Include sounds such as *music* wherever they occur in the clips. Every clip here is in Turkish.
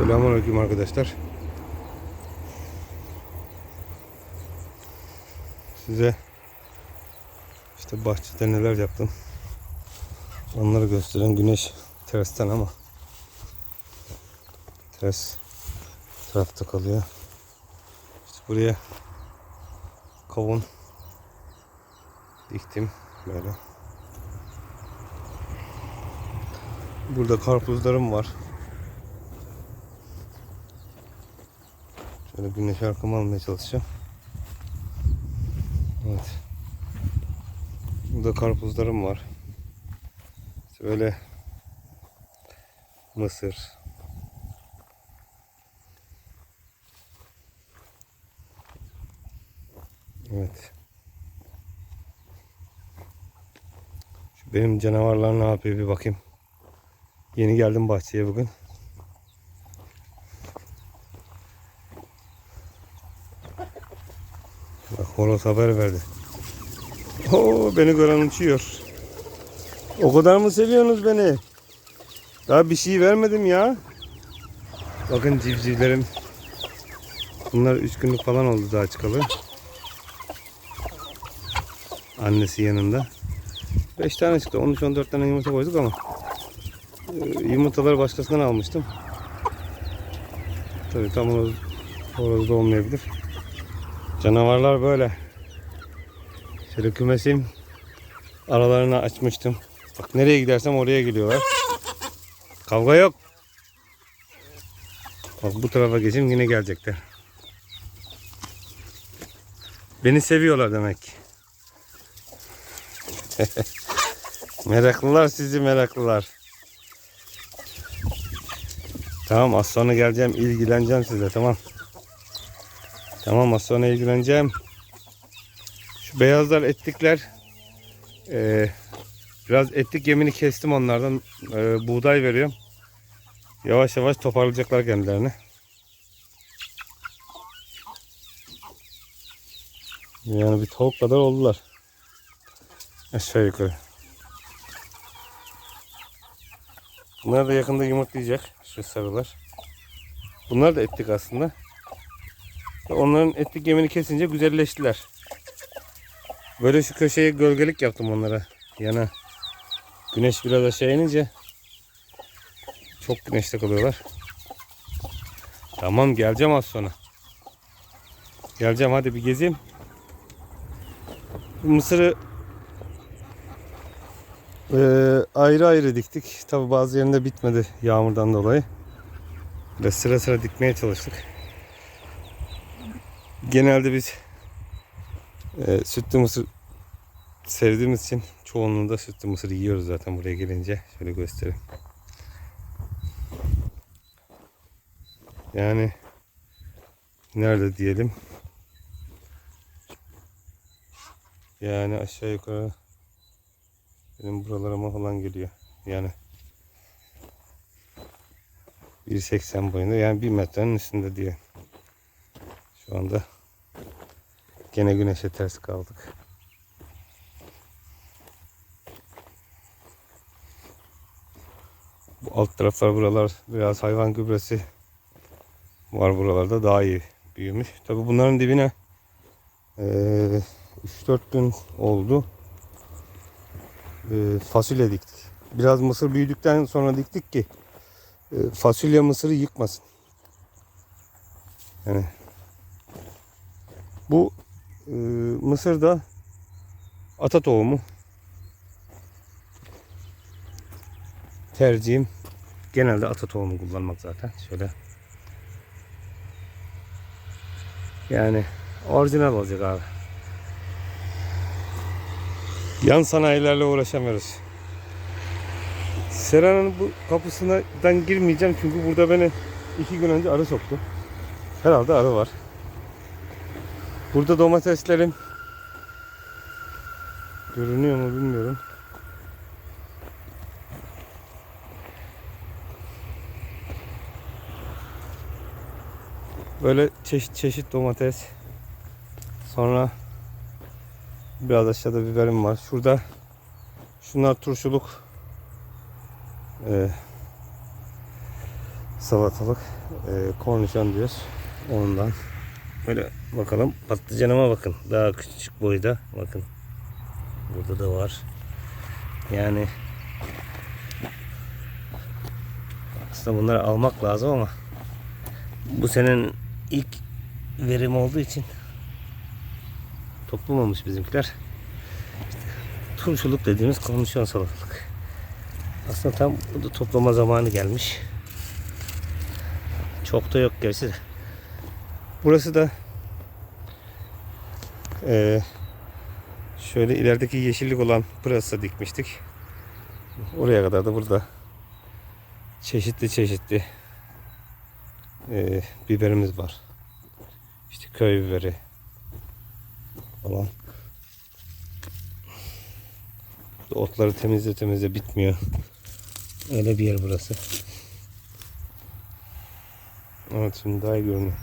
Selamünaleyküm arkadaşlar. Size işte bahçede neler yaptım. Onları gösteren güneş tersten ama ters tarafta kalıyor. İşte buraya kavun diktim böyle. Burada karpuzlarım var. Şöyle güneş arkamı almaya çalışacağım. Evet. Burada karpuzlarım var. İşte böyle mısır. Evet. Şu benim canavarlar ne yapıyor bir bakayım. Yeni geldim bahçeye bugün. Horoz haber verdi. Oo beni gören uçuyor. O kadar mı seviyorsunuz beni? Daha bir şey vermedim ya. Bakın civcivlerim. Bunlar 3 günlük falan oldu daha çıkalı. Annesi yanında. 5 tane çıktı. 13-14 tane yumurta koyduk ama e, yumurtaları başkasından almıştım. Tabii tam horoz, horozda olmayabilir. Canavarlar böyle. Şöyle kümesim aralarını açmıştım. Bak nereye gidersem oraya geliyorlar. Kavga yok. Bak bu tarafa geçeyim yine gelecekler. Beni seviyorlar demek. *laughs* meraklılar sizi meraklılar. Tamam az sonra geleceğim ilgileneceğim size tamam. Tamam az sonra ilgileneceğim. Şu beyazlar etlikler. Ee, biraz etlik yemini kestim onlardan. Ee, buğday veriyorum. Yavaş yavaş toparlayacaklar kendilerini. Yani bir tavuk kadar oldular. Aşağı yukarı. Bunlar da yakında yumurtlayacak. Şu sarılar. Bunlar da etlik aslında. Onların etlik yemini kesince güzelleştiler. Böyle şu köşeye gölgelik yaptım onlara. Yana. Güneş biraz aşağı inince çok güneşte kalıyorlar. Tamam geleceğim az sonra. Geleceğim hadi bir gezeyim. Mısırı eee, ayrı ayrı diktik. Tabi bazı yerinde bitmedi yağmurdan dolayı. Ve sıra sıra dikmeye çalıştık. Genelde biz e, sütlü mısır sevdiğimiz için çoğunluğunda sütlü mısır yiyoruz zaten buraya gelince. Şöyle göstereyim. Yani nerede diyelim? Yani aşağı yukarı benim buralarıma falan geliyor. Yani 1.80 boyunda yani 1 metrenin üstünde diye. Şu anda gene güneşe ters kaldık. Bu alt taraflar buralar biraz hayvan gübresi var buralarda daha iyi büyümüş. Tabi bunların dibine eee 3-4 gün oldu. Eee, fasulye diktik. Biraz mısır büyüdükten sonra diktik ki eee, fasulye mısırı yıkmasın. Yani bu eee, mısır ata tohumu. Tercihim genelde ata tohumu kullanmak zaten. Şöyle yani orijinal olacak abi. Yan sanayilerle uğraşamıyoruz. Seranın bu kapısından girmeyeceğim çünkü burada beni iki gün önce arı soktu. Herhalde arı var. Burada domateslerim görünüyor mu bilmiyorum. Böyle çeşit çeşit domates. Sonra biraz aşağıda biberim var. Şurada şunlar turşuluk. Ee, salatalık. E, kornişon diyoruz. Ondan. Böyle bakalım. Patlıcanıma bakın. Daha küçük boyda. Bakın. Burada da var. Yani aslında bunları almak lazım ama bu senenin ilk verim olduğu için toplamamış bizimkiler. İşte turşuluk dediğimiz komisyon salatalık. Aslında tam bu da toplama zamanı gelmiş. Çok da yok gerçi de. Burası da eee, şöyle ilerideki yeşillik olan pırasa dikmiştik. Oraya kadar da burada çeşitli çeşitli eee, biberimiz var. İşte köy biberi falan. Otları temizle temizle bitmiyor. Öyle bir yer burası. Evet şimdi daha iyi görünüyor.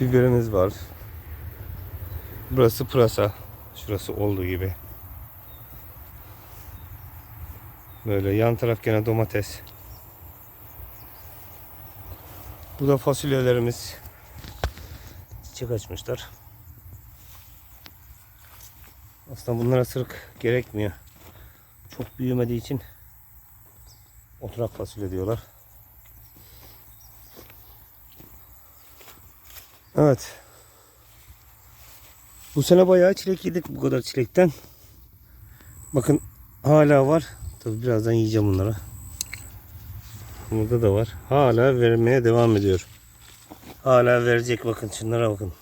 Biberimiz var. Burası pırasa. Şurası olduğu gibi. Böyle yan taraf gene domates. Bu da fasulyelerimiz. Çiçek açmışlar. Aslında bunlara sırık gerekmiyor. Çok büyümediği için oturak fasulye diyorlar. Evet. Bu sene bayağı çilek yedik bu kadar çilekten. Bakın hala var. Tabi birazdan yiyeceğim bunları. Burada da var. Hala vermeye devam ediyor. Hala verecek bakın şunlara bakın.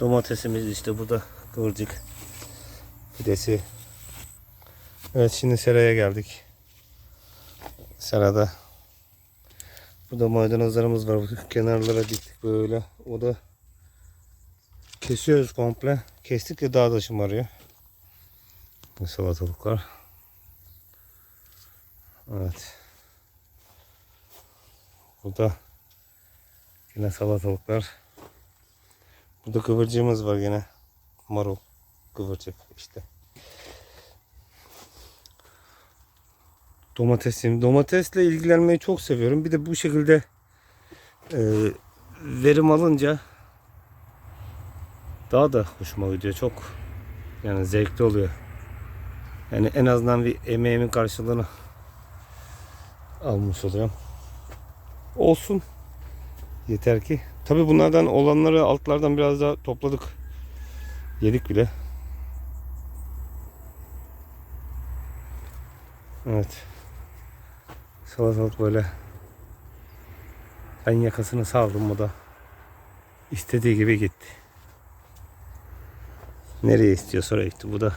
Domatesimiz işte burada kıvırcık. Pidesi. Evet şimdi seraya geldik. Serada. Burada maydanozlarımız var. Kenarlara diktik böyle. O da kesiyoruz komple. Kestik de daha da şımarıyor. Bu salatalıklar. Evet. Burada yine salatalıklar. Burada kıvırcığımız var yine. Marul. Kıvırcık işte. Domatesim. Domatesle ilgilenmeyi çok seviyorum. Bir de bu şekilde e, verim alınca daha da hoşuma gidiyor. Çok yani zevkli oluyor. Yani en azından bir emeğimin karşılığını almış oluyorum. Olsun. Yeter ki. Tabi bunlardan olanları altlardan biraz daha topladık. Yedik bile. Evet. Salatalık böyle. Ben yakasını saldım o da. istediği gibi gitti. Nereye istiyorsa oraya gitti. Bu da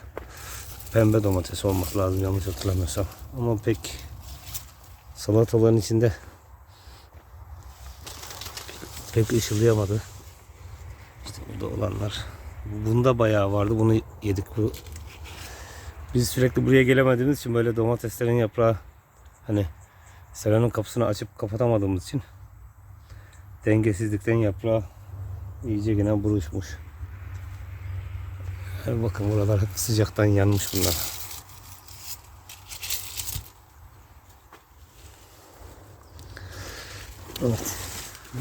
pembe domates olması lazım yanlış hatırlamıyorsam. Ama pek salatalığın içinde pek ışıldayamadı. İşte burada olanlar. Bunda bayağı vardı. Bunu yedik. Bu biz sürekli buraya gelemediğimiz için böyle domateslerin yaprağı hani seranın kapısını açıp kapatamadığımız için dengesizlikten yaprağı iyice yine buruşmuş. Bakın buralar hep sıcaktan yanmış bunlar. Evet.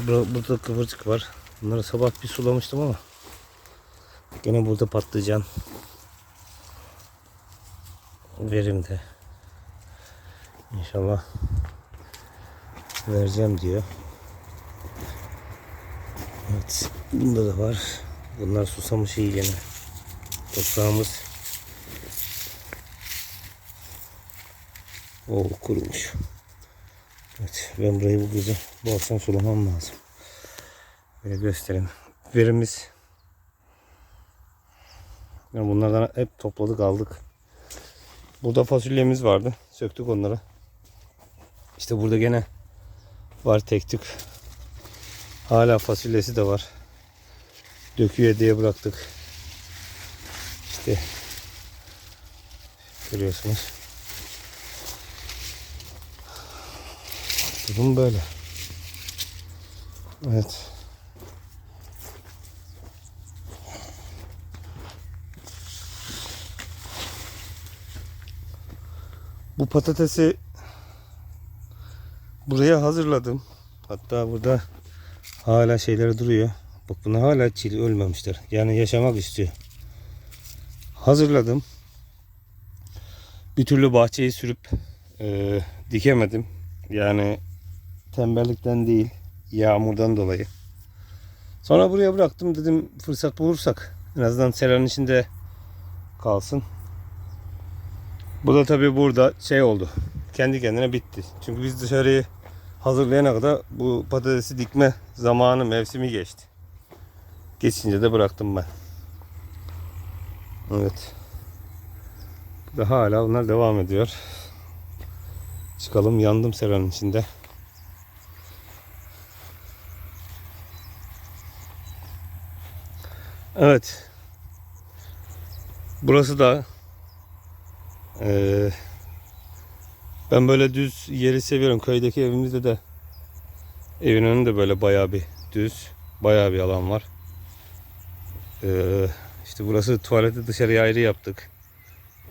Bur- Burada kıvırcık var. Bunları sabah bir sulamıştım ama gene burada patlıcan verimde. İnşallah vereceğim diyor. Evet. Bunda da var. Bunlar susamış iyi gene. Toprağımız o kurumuş. Evet. Ben burayı bu gece bu akşam sulamam lazım. Böyle göstereyim. Verimiz yani bunlardan hep topladık aldık. Burada fasulyemiz vardı. Söktük onları. İşte burada gene var tek tük. Hala fasulyesi de var. Döküyor diye bıraktık. İşte görüyorsunuz. Durum böyle. Evet. Bu patatesi buraya hazırladım. Hatta burada hala şeyleri duruyor. Bak bunlar hala çili ölmemişler. Yani yaşamak istiyor. Hazırladım. Bir türlü bahçeyi sürüp e, dikemedim. Yani tembellikten değil, yağmurdan dolayı. Sonra buraya bıraktım dedim fırsat bulursak en azından seranın içinde kalsın. Bu da tabii burada şey oldu. Kendi kendine bitti. Çünkü biz dışarıyı hazırlayana kadar bu patatesi dikme zamanı mevsimi geçti. Geçince de bıraktım ben. Evet. Burada hala bunlar devam ediyor. Çıkalım yandım seranın içinde. Evet. Burası da eee, ben böyle düz yeri seviyorum. Köydeki evimizde de evin önünde böyle bayağı bir düz, bayağı bir alan var. Eee işte burası tuvaleti dışarıya ayrı yaptık.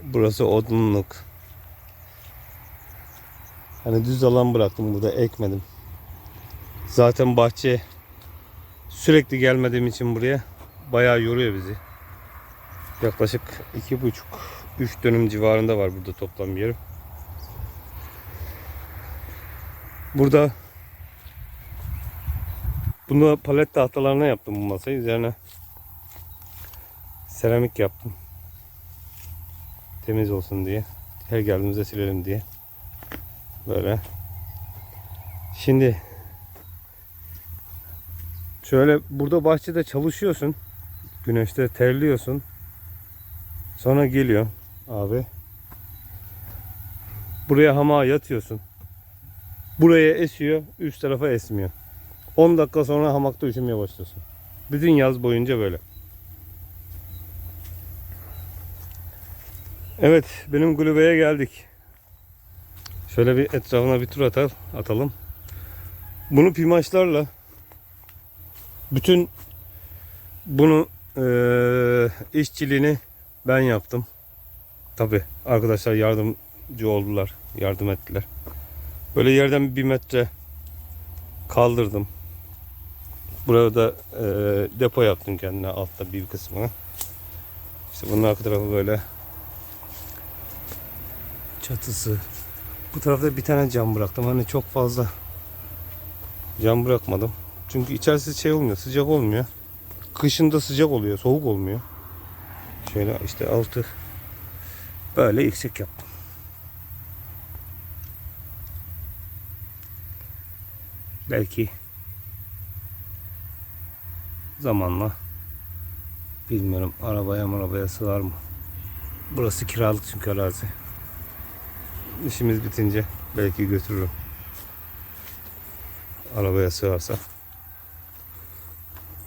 Burası odunluk. Hani düz alan bıraktım burada ekmedim. Zaten bahçe sürekli gelmediğim için buraya bayağı yoruyor bizi. Yaklaşık iki buçuk, üç dönüm civarında var burada toplam yerim. Burada bunu palet tahtalarına yaptım bu masayı. Üzerine seramik yaptım. Temiz olsun diye. Her geldiğimizde silelim diye. Böyle. Şimdi şöyle burada bahçede çalışıyorsun. Güneşte terliyorsun. Sonra geliyor abi. Buraya hamağa yatıyorsun. Buraya esiyor, üst tarafa esmiyor. 10 dakika sonra hamakta üşümeye başlıyorsun. Bütün yaz boyunca böyle. Evet, benim kulübeye geldik. Şöyle bir etrafına bir tur atar, atalım. Bunu pimaçlarla bütün bunu eee, işçiliğini ben yaptım. Tabi arkadaşlar yardımcı oldular, yardım ettiler. Böyle yerden bir metre kaldırdım. Burada eee, depo yaptım kendine altta bir kısmını. İşte bunun arka tarafı böyle çatısı. Bu tarafta bir tane cam bıraktım. Hani çok fazla cam bırakmadım. Çünkü içerisi şey olmuyor, sıcak olmuyor. Kışında sıcak oluyor, soğuk olmuyor. Şöyle işte altı böyle yüksek yaptım. Belki zamanla bilmiyorum arabaya arabaya sığar mı? Burası kiralık çünkü arazi. İşimiz bitince belki götürürüm. Arabaya sığarsa.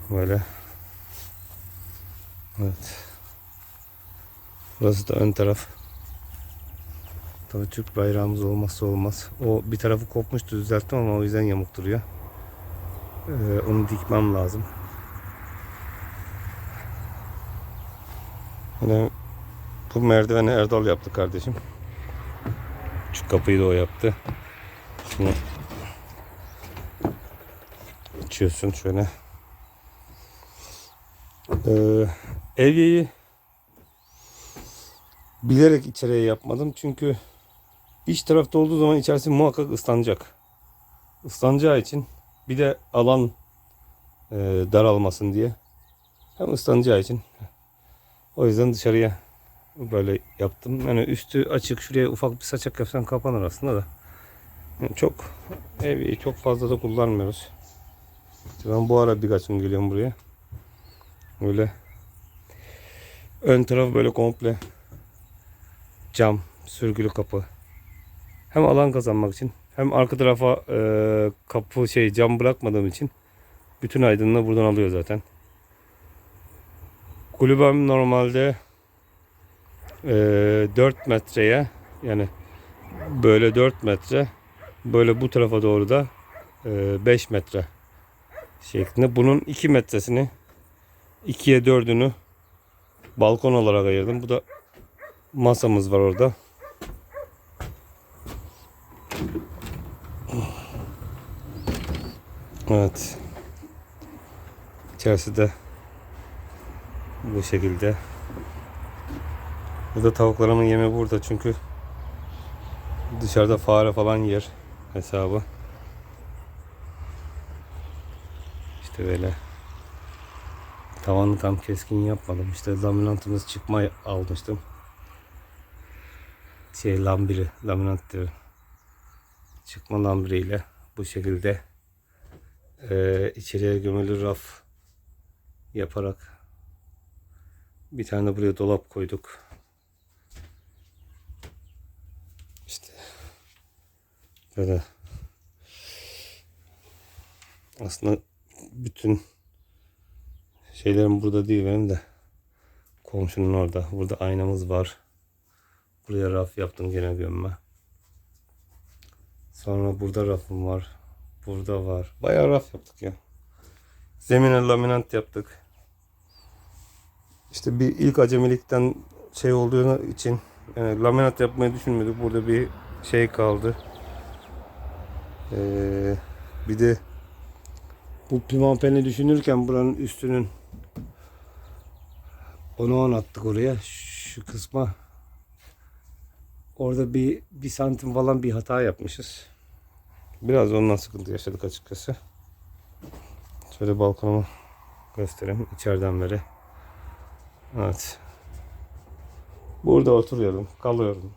Böyle. Evet. Burası da ön taraf. Tabii Türk bayrağımız olmazsa olmaz. O bir tarafı kopmuştu düzelttim ama o yüzden yamuk duruyor. Ee, onu dikmem lazım. Hani bu merdiveni Erdal yaptı kardeşim. Şu kapıyı da o yaptı. Şunu açıyorsun şöyle. Ee, evyeyi bilerek içeriye yapmadım çünkü iç tarafta olduğu zaman içerisi muhakkak ıslanacak. Islanacağı için bir de alan e, daralmasın diye hem ıslanacağı için o yüzden dışarıya böyle yaptım. Yani üstü açık şuraya ufak bir saçak yapsan kapanır aslında da. Yani çok evi çok fazla da kullanmıyoruz. İşte ben bu ara birkaç gün geliyorum buraya. Böyle ön taraf böyle komple cam, sürgülü kapı. Hem alan kazanmak için hem arka tarafa e, kapı şey cam bırakmadığım için bütün aydınlığı buradan alıyor zaten. Kulübem normalde e, 4 metreye yani böyle 4 metre böyle bu tarafa doğru da e, 5 metre şeklinde. Bunun 2 metresini 2'ye 4'ünü balkon olarak ayırdım. Bu da masamız var orada. Evet. İçerisi de bu şekilde. Burada tavuklarımın yemi burada çünkü dışarıda fare falan yer hesabı. İşte böyle. Tavanı tam keskin yapmadım. İşte laminantımız çıkma almıştım. Şey lambiri, laminat diyorum. Çıkma lambiriyle bu şekilde eee içeriye gömülü raf yaparak bir tane buraya dolap koyduk. İşte böyle aslında bütün şeylerim burada değil benim de komşunun orada. Burada aynamız var. Buraya raf yaptım gene gömme. Sonra burada rafım var. Burada var. Bayağı raf yaptık ya. Zemine laminant yaptık. İşte bir ilk acemilikten şey olduğu için yani laminat yapmayı düşünmedik. Burada bir şey kaldı. Ee, bir de bu pimapenli düşünürken buranın üstünün onu on attık oraya. Şu kısma orada bir, bir santim falan bir hata yapmışız. Biraz ondan sıkıntı yaşadık açıkçası. Şöyle balkonumu göstereyim içeriden beri. Evet. Burada oturuyorum, kalıyorum.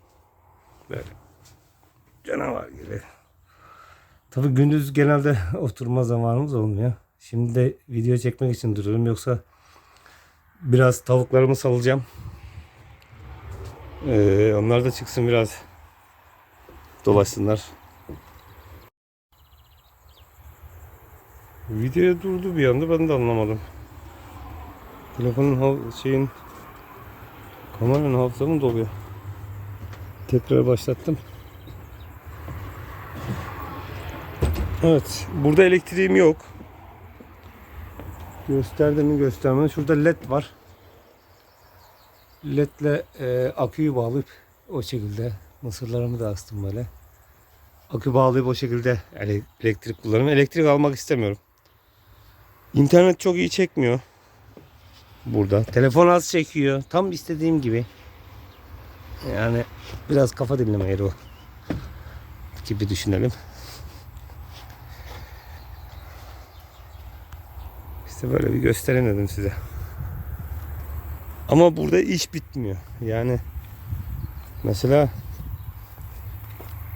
Böyle. Canavar gibi. Tabii gündüz genelde *laughs* oturma zamanımız olmuyor. Şimdi de video çekmek için duruyorum. Yoksa biraz tavuklarımı salacağım. Ee, onlar da çıksın biraz dolaşsınlar. Video durdu bir anda ben de anlamadım. Telefonun şeyin kameranın hafıza mı doluyor? Tekrar başlattım. Evet, burada elektriğim yok. Gösterdim mi göstermedim. Şurada led var. Ledle e, aküyü bağlayıp o şekilde mısırlarımı da astım böyle. Akü bağlayıp o şekilde ele- elektrik kullanıyorum. Elektrik almak istemiyorum. İnternet çok iyi çekmiyor. Burada. Telefon az çekiyor. Tam istediğim gibi. Yani biraz kafa dinleme yeri o. Gibi düşünelim. İşte böyle bir göstereyim dedim size. Ama burada iş bitmiyor. Yani mesela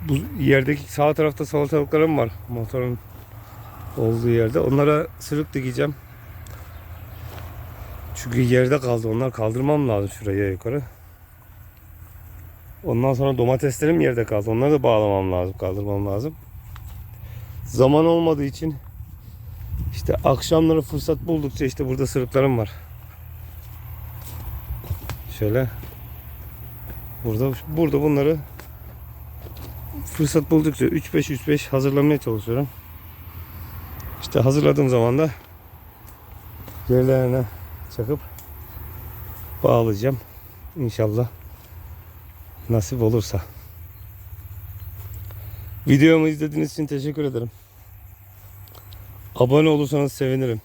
bu yerdeki sağ tarafta salatalıklarım var. Motorun olduğu yerde. Onlara sırık dikeceğim. Çünkü yerde kaldı. Onlar kaldırmam lazım şuraya yukarı. Ondan sonra domateslerim yerde kaldı. Onları da bağlamam lazım, kaldırmam lazım. Zaman olmadığı için işte akşamları fırsat buldukça işte burada sırıklarım var. Şöyle burada burada bunları fırsat buldukça 3-5 3-5 hazırlamaya çalışıyorum. İşte hazırladığım zaman da yerlerine çakıp bağlayacağım. İnşallah nasip olursa. Videomu izlediğiniz için teşekkür ederim. Abone olursanız sevinirim.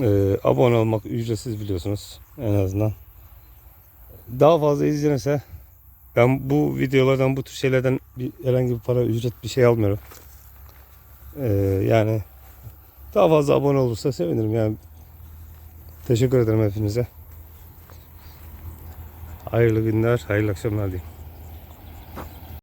Ee, abone olmak ücretsiz biliyorsunuz en azından. Daha fazla izlenirse ben bu videolardan bu tür şeylerden bir, herhangi bir para ücret bir şey almıyorum. Ee, yani daha fazla abone olursa sevinirim yani. Teşekkür ederim hepinize. Hayırlı günler, hayırlı akşamlar diyeyim.